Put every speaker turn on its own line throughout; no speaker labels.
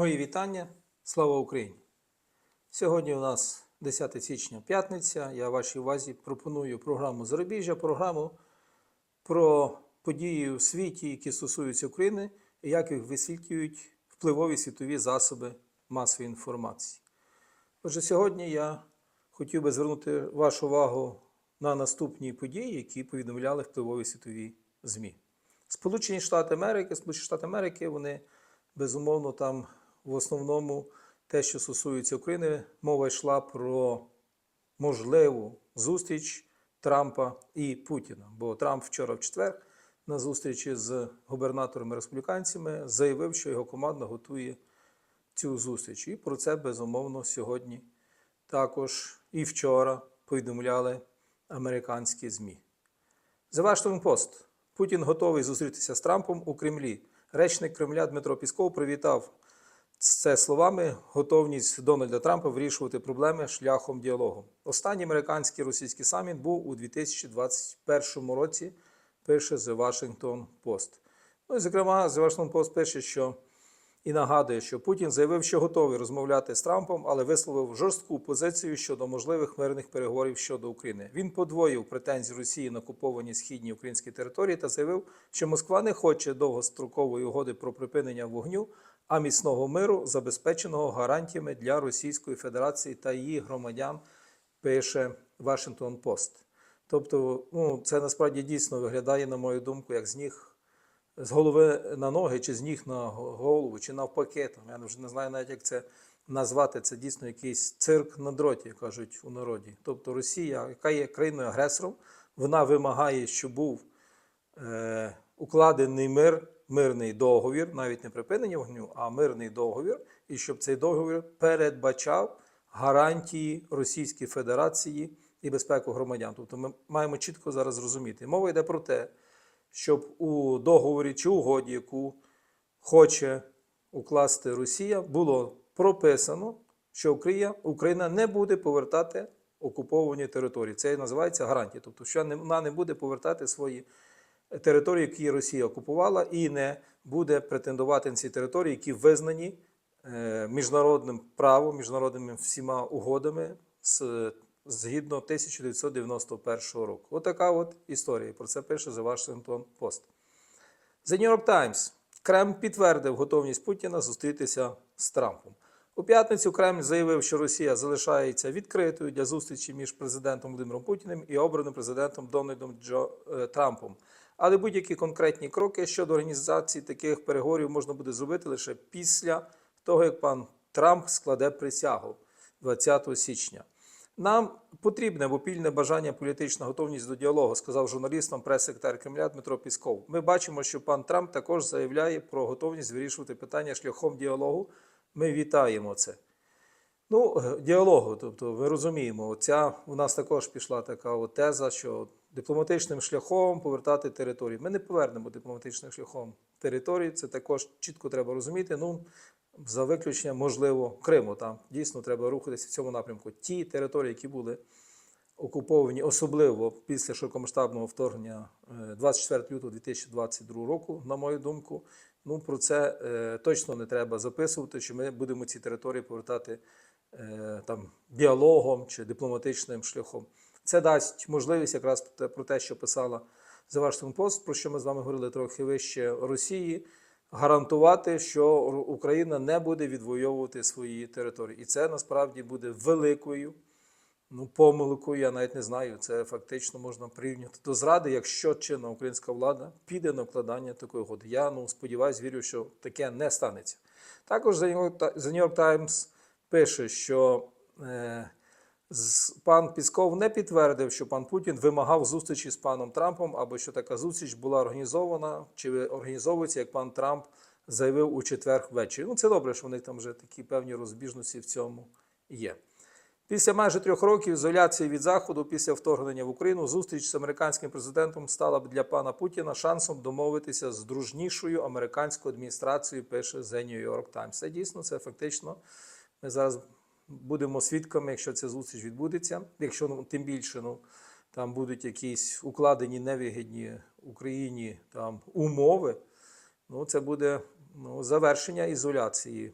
Мої вітання. Слава Україні! Сьогодні у нас 10 січня п'ятниця. Я вашій увазі пропоную програму Зарубіжжя, програму про події у світі, які стосуються України, і як їх висвітлюють впливові світові засоби масової інформації. Отже, сьогодні я хотів би звернути вашу увагу на наступні події, які повідомляли впливові світові ЗМІ. Сполучені Штати Америки, Сполучені Штати Америки, вони безумовно там в основному те, що стосується України, мова йшла про можливу зустріч Трампа і Путіна. Бо Трамп вчора в четвер на зустрічі з губернаторами республіканцями заявив, що його команда готує цю зустріч. І про це безумовно сьогодні також і вчора повідомляли американські ЗМІ. Washington Post. Путін готовий зустрітися з Трампом у Кремлі. Речник Кремля Дмитро Пісков привітав це словами готовність Дональда Трампа вирішувати проблеми шляхом діалогу. Останній американський російський саміт був у 2021 році, пише The Washington Post. Ну і зокрема, The Washington Post пише, що і нагадує, що Путін заявив, що готовий розмовляти з Трампом, але висловив жорстку позицію щодо можливих мирних переговорів щодо України. Він подвоїв претензії Росії на окуповані східні українські території та заявив, що Москва не хоче довгострокової угоди про припинення вогню, а міцного миру, забезпеченого гарантіями для Російської Федерації та її громадян, пише Washington Post. Тобто, ну це насправді дійсно виглядає, на мою думку, як з ніг з голови на ноги, чи з ніг на голову, чи навпаки. Там, я вже не знаю навіть, як це назвати. Це дійсно якийсь цирк на дроті, як кажуть у народі. Тобто Росія, яка є країною-агресором, вона вимагає, щоб був е, укладений мир, мирний договір, навіть не припинення вогню, а мирний договір, і щоб цей договір передбачав гарантії Російської Федерації і безпеку громадян. Тобто ми маємо чітко зараз зрозуміти. Мова йде про те, щоб у договорі чи угоді, яку хоче укласти Росія, було прописано, що Україна, Україна не буде повертати окуповані території. Це і називається гарантія. Тобто, що вона не буде повертати свої території, які Росія окупувала, і не буде претендувати на ці території, які визнані е, міжнародним правом, міжнародними всіма угодами з згідно 1991 року. Отака от історія. Про це пише The Washington Post. The New York Times. Кремль підтвердив готовність Путіна зустрітися з Трампом. У п'ятницю Кремль заявив, що Росія залишається відкритою для зустрічі між президентом Володимиром Путіним і обраним президентом Дональдом Джо е, Трампом. Але будь-які конкретні кроки щодо організації таких переговорів можна буде зробити лише після того, як пан Трамп складе присягу 20 січня. Нам потрібне обопільне бажання, політична готовність до діалогу, сказав журналістам прес-секретар Кремля Дмитро Пісков. Ми бачимо, що пан Трамп також заявляє про готовність вирішувати питання шляхом діалогу. Ми вітаємо це. Ну, діалогу, тобто, ви розуміємо, оця у нас також пішла така от теза, що дипломатичним шляхом повертати території. Ми не повернемо дипломатичним шляхом території. Це також чітко треба розуміти. Ну, за виключенням, можливо, Криму. Там дійсно треба рухатися в цьому напрямку. Ті території, які були окуповані, особливо після широкомасштабного вторгнення 24 лютого 2022 року, на мою думку, ну про це е, точно не треба записувати, що ми будемо ці території повертати е, там діалогом чи дипломатичним шляхом. Це дасть можливість якраз про те, що писала Washington Post, про що ми з вами говорили трохи вище Росії гарантувати, що Україна не буде відвоювати свої території. І це насправді буде великою ну, помилкою. Я навіть не знаю. Це фактично можна порівняти до зради, якщо чинна українська влада піде на вкладання такої угоди. Я ну, сподіваюся, вірю, що таке не станеться. Також The New York Times пише, що. Е, Пан Пісков не підтвердив, що пан Путін вимагав зустрічі з паном Трампом, або що така зустріч була організована чи організовується, як пан Трамп заявив у четвер ввечері. Ну, це добре, що в них там вже такі певні розбіжності в цьому є. Після майже трьох років ізоляції від Заходу, після вторгнення в Україну, зустріч з американським президентом стала б для пана Путіна шансом домовитися з дружнішою американською адміністрацією, пише The New York Times. Це дійсно, це фактично. Ми зараз будемо свідками, якщо ця зустріч відбудеться. Якщо ну, тим більше ну, там будуть якісь укладені невигідні Україні там умови, ну це буде ну, завершення ізоляції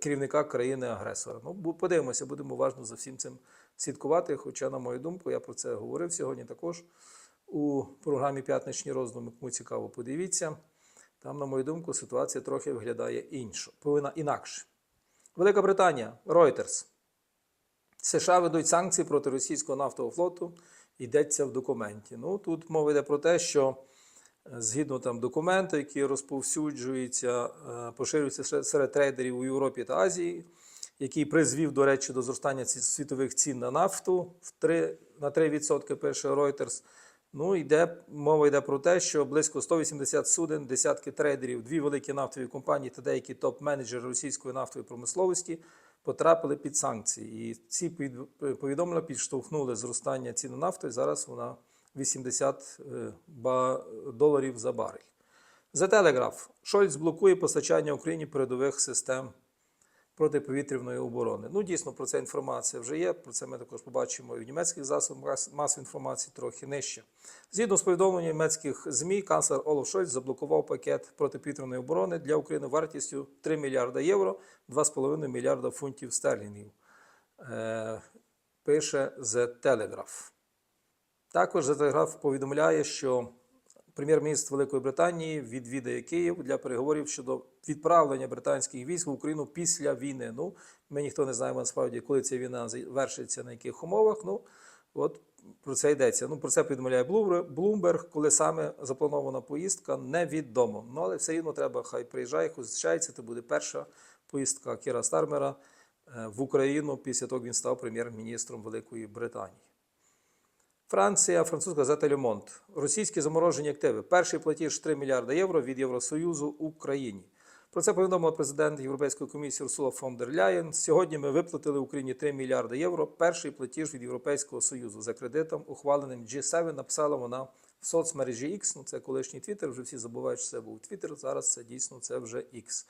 керівника країни-агресора. Ну, подивимося, будемо уважно за всім цим слідкувати. Хоча, на мою думку, я про це говорив сьогодні також у програмі П'ятничні роздуми. Кому цікаво, подивіться. Там, на мою думку, ситуація трохи виглядає інша, повинна інакше. Велика Британія, Reuters. США ведуть санкції проти російського нафтового флоту. Йдеться в документі. Ну тут мова йде про те, що е, згідно там документу, які розповсюджуються, е, поширюються серед- трейдерів у Європі та Азії, який призвів, до речі, до зростання світових цін на нафту в 3, на 3%, пише Reuters. Ну, йде, мова йде про те, що близько 180 суден, десятки трейдерів, дві великі нафтові компанії та деякі топ-менеджери російської нафтової промисловості потрапили під санкції. І ці повідомлення підштовхнули зростання ціни нафти. Зараз вона 80 е, доларів за барель. The Telegraph. Шольц блокує постачання Україні передових систем протиповітряної оборони. Ну, дійсно, про це інформація вже є. Про це ми також побачимо і в німецьких засобах мас- масової інформації трохи нижче. Згідно з повідомленням німецьких ЗМІ, канцлер Олаф Шольц заблокував пакет протиповітряної оборони для України вартістю 3 мільярда євро, 2,5 мільярда фунтів стерлінгів. Е, пише The Telegraph. Також The Telegraph повідомляє, що прем'єр-міністр Великої Британії відвідає Київ для переговорів щодо відправлення британських військ в Україну після війни. Ну, ми ніхто не знаємо насправді, коли ця війна завершиться, на яких умовах. Ну, от про це йдеться. Ну, про це повідомляє Блумберг, коли саме запланована поїздка, невідомо. Ну, але все рівно треба, хай приїжджає, хай зустрічається. Це буде перша поїздка Кіра Стармера е, в Україну після того, як він став прем'єр-міністром Великої Британії. Франція, французька газета Лемонт. Російські заморожені активи. Перший платіж 3 мільярди євро від Євросоюзу Україні. Про це повідомила президент Європейської комісії Урсула фон дер Ляєн. Сьогодні ми виплатили Україні 3 мільярди євро. Перший платіж від Європейського Союзу за кредитом, ухваленим G7, написала вона в соцмережі X. Ну, це колишній Твіттер, вже всі забувають, що це був Твіттер. Зараз це дійсно це вже X.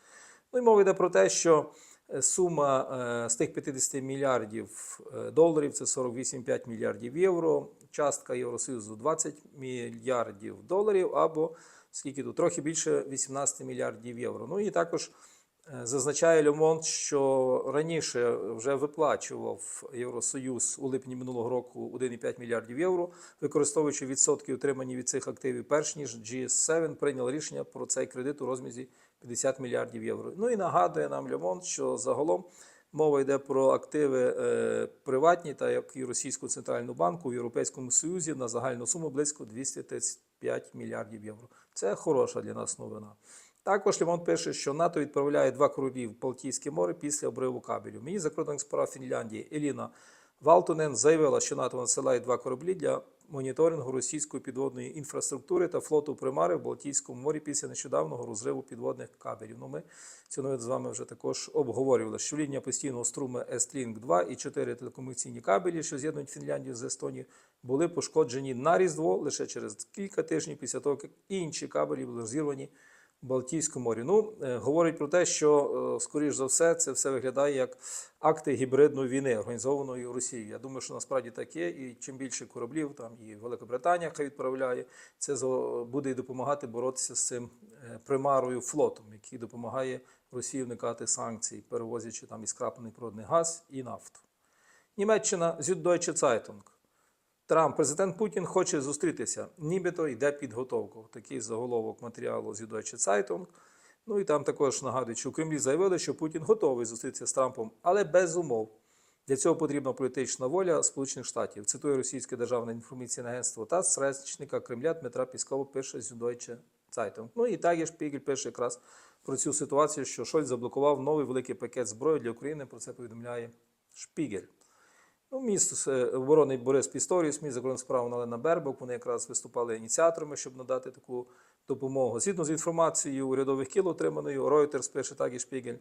Ну і мова йде про те, що е, сума е, з тих 50 мільярдів е, доларів це 48,5 мільярдів євро. Частка Євросоюзу 20 мільярдів доларів або скільки тут трохи більше 18 мільярдів євро. Ну і також е, зазначає Льомонт, що раніше вже виплачував Євросоюз у липні минулого року 1,5 мільярдів євро, використовуючи відсотки, отримані від цих активів, перш ніж G7 прийняв рішення про цей кредит у розмірі 50 мільярдів євро. Ну і нагадує нам Льомонт, що загалом мова йде про активи е, приватні, та як і Російського центрального банку у Європейському Союзі на загальну суму близько 235 мільярдів євро. Це хороша для нас новина. Також Лімон пише, що НАТО відправляє два кораблі в Балтійське море після обриву кабелю. Міністр закордонних справ Фінляндії Еліна Валтонен заявила, що НАТО надсилає два кораблі для моніторингу російської підводної інфраструктури та флоту примари в Балтійському морі після нещодавнього розриву підводних кабелів. Ну, ми цю новину з вами вже також обговорювали, що лінія постійного струму S-Link 2 і 4 телекомунікаційні кабелі, що з'єднують Фінляндію з Естонією, були пошкоджені на Різдво лише через кілька тижнів після того, як інші кабелі були розірвані Балтійському морі. Ну, е, говорить про те, що, е, скоріш за все, це все виглядає як акти гібридної війни, організованої Росією. Я думаю, що насправді так є, і чим більше кораблів, там і Велика Британія хай відправляє, це буде і допомагати боротися з цим е, примарою флотом, який допомагає Росії уникати санкцій, перевозячи там і скраплений природний газ і нафту. Німеччина Süddeutsche Zeitung. Трамп, президент Путін хоче зустрітися, нібито йде підготовка. Такий заголовок матеріалу з Süddeutsche Zeitung. Ну і там також нагадують, що у Кремлі заявили, що Путін готовий зустрітися з Трампом, але без умов. Для цього потрібна політична воля Сполучених Штатів. Цитує російське державне інформаційне агентство ТАСС, речника Кремля Дмитра Піскова пише Süddeutsche Zeitung. Ну і так Шпігель пише якраз про цю ситуацію, що Шольц заблокував новий великий пакет зброї для України. Про це повідомляє Шпігель. Ну, міністр е, оборони Борис Пісторіус, міністр закордонних справ Налена Бербок, вони якраз виступали ініціаторами, щоб надати таку допомогу. Згідно з інформацією урядових кіл, отриманою Reuters, пише так і Шпігель,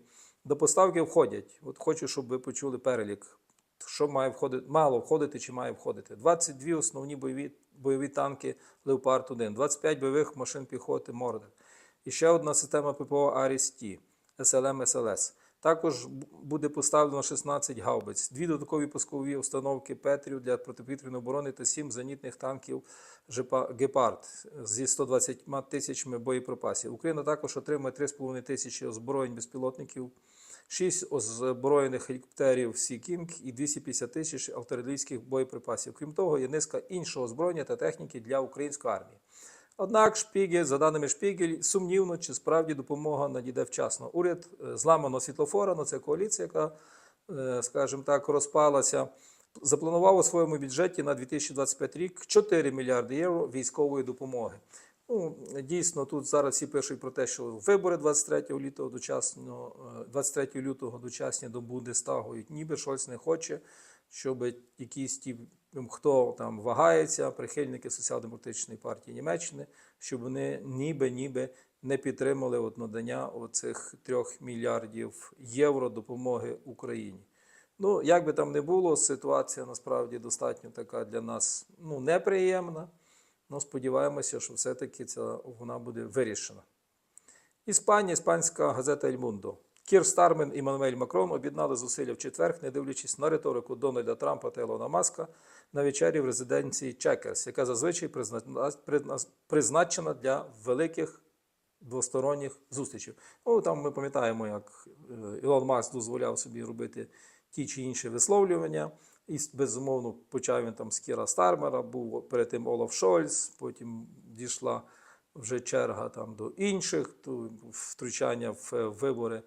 до поставки входять. От хочу, щоб ви почули перелік, що має входити, мало входити чи має входити. 22 основні бойові, бойові танки Леопард 1, 25 бойових машин піхоти Мордек. І ще одна система ППО Аріс-Т, СЛМ СЛС. Також буде поставлено 16 гаубиць, дві додаткові пускові установки Петрів для протиповітряної оборони та сім зенітних танків Гепард зі 120 тисячами боєприпасів. Україна також отримає 3,5 тисячі озброєнь безпілотників 6 озброєних гелікоптерів Сі-Кінг і 250 тисяч артилерійських боєприпасів. Крім того, є низка іншого озброєння та техніки для української армії. Однак Шпігель, за даними Шпігель, сумнівно, чи справді допомога надійде вчасно. Уряд е, зламано світлофора, ну це коаліція, яка, е, скажімо так, розпалася. Запланував у своєму бюджеті на 2025 рік 4 мільярди євро військової допомоги. Ну, дійсно, тут зараз всі пишуть про те, що вибори 23 лютого дочасно, е, 23 лютого дочасні до Бундестагу, ніби Шольц не хоче, щоб якісь ті, хто там вагається, прихильники соціал-демократичної партії Німеччини, щоб вони ніби ніби не підтримали от надання оцих 3 мільярдів євро допомоги Україні. Ну, як би там не було, ситуація насправді достатньо така для нас ну, неприємна. Ну, сподіваємося, що все-таки ця, вона буде вирішена. Іспанія, іспанська газета «Ель Мундо». Кір Стармен і Мануель Макрон об'єднали зусилля в четвер, не дивлячись на риторику Дональда Трампа та Ілона Маска на вечері в резиденції Чекерс, яка зазвичай призна- призна- призначена для великих двосторонніх зустрічей. Ну, там ми пам'ятаємо, як е, Ілон Маск дозволяв собі робити ті чи інші висловлювання. І безумовно почав він там з Кіра Стармера, був перед тим Олаф Шольц, потім дійшла вже черга там до інших, втручання в е, вибори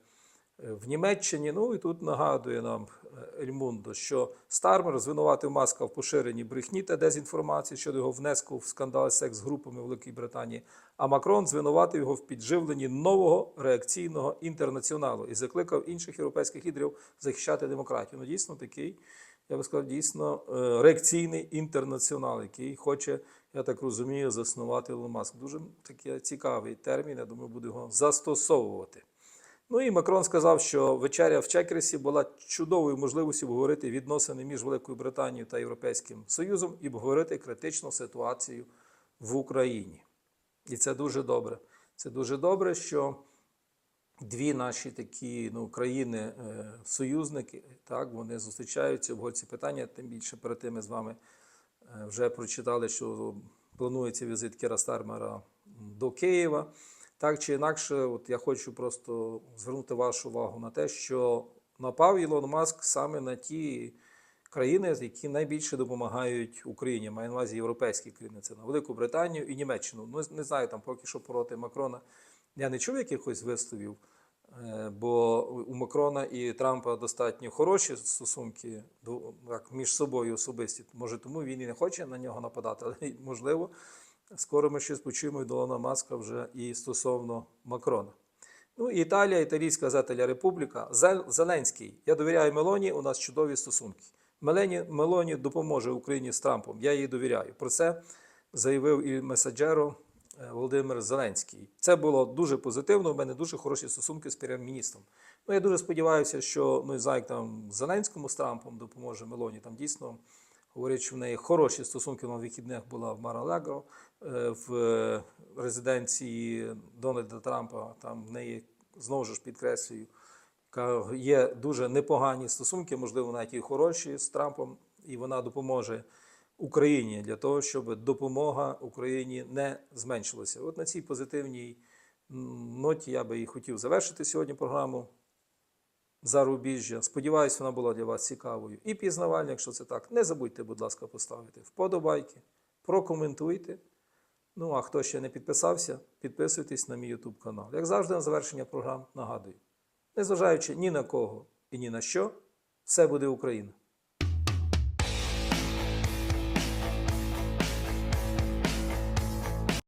в Німеччині. Ну і тут нагадує нам е, Ельмундо, що Стармер звинуватив Маска в поширенні брехні та дезінформації щодо його внеску в скандал з секс-групами в Великій Британії. А Макрон звинуватив його в підживленні нового реакційного інтернаціоналу і закликав інших європейських лідерів захищати демократію. Ну, дійсно, такий, я би сказав, дійсно е, реакційний інтернаціонал, який хоче, я так розумію, заснувати Маск. Дуже такий цікавий термін. Я думаю, буду його застосовувати. Ну і Макрон сказав, що вечеря в Чекерсі була чудовою можливістю обговорити відносини між Великою Британією та Європейським Союзом і обговорити критичну ситуацію в Україні. І це дуже добре. Це дуже добре, що дві наші такі ну, країни-союзники, так, вони зустрічаються, обговорюють ці питання. Тим більше перед тим ми з вами е, вже прочитали, що планується візит Кіра Стармера до Києва. Так чи інакше, от я хочу просто звернути вашу увагу на те, що напав Ілон Маск саме на ті країни, які найбільше допомагають Україні, маю на увазі європейські країни, це на Велику Британію і Німеччину. Ну, не знаю, там поки що проти Макрона я не чув якихось висловів, е, бо у Макрона і Трампа достатньо хороші стосунки між собою особисті. Може, тому він і не хоче на нього нападати, але можливо, скоро ми щось почуємо від Долана Маска вже і стосовно Макрона. Ну, і Італія, італійська газета «Ля Републіка. Зеленський. Я довіряю Мелоні, у нас чудові стосунки. Мелені, Мелоні допоможе Україні з Трампом. Я їй довіряю. Про це заявив і месаджеро е, Володимир Зеленський. Це було дуже позитивно. У мене дуже хороші стосунки з прем'єр-міністром. Ну, я дуже сподіваюся, що ну, знаю, там Зеленському з Трампом допоможе Мелоні. Там дійсно говорять, що в неї хороші стосунки на вихідних була в Мар-Алегро, е, в е, резиденції Дональда Трампа. Там в неї знову ж підкреслюю, є дуже непогані стосунки, можливо, навіть і хороші з Трампом, і вона допоможе Україні для того, щоб допомога Україні не зменшилася. От на цій позитивній ноті я би і хотів завершити сьогодні програму Зарубіжжя. Сподіваюсь, вона була для вас цікавою і пізнавальна, Якщо це так, не забудьте, будь ласка, поставити вподобайки, прокоментуйте. Ну, а хто ще не підписався, підписуйтесь на мій YouTube канал. Як завжди, на завершення програм нагадую. Незважаючи ні на кого і ні на що, все буде Україна.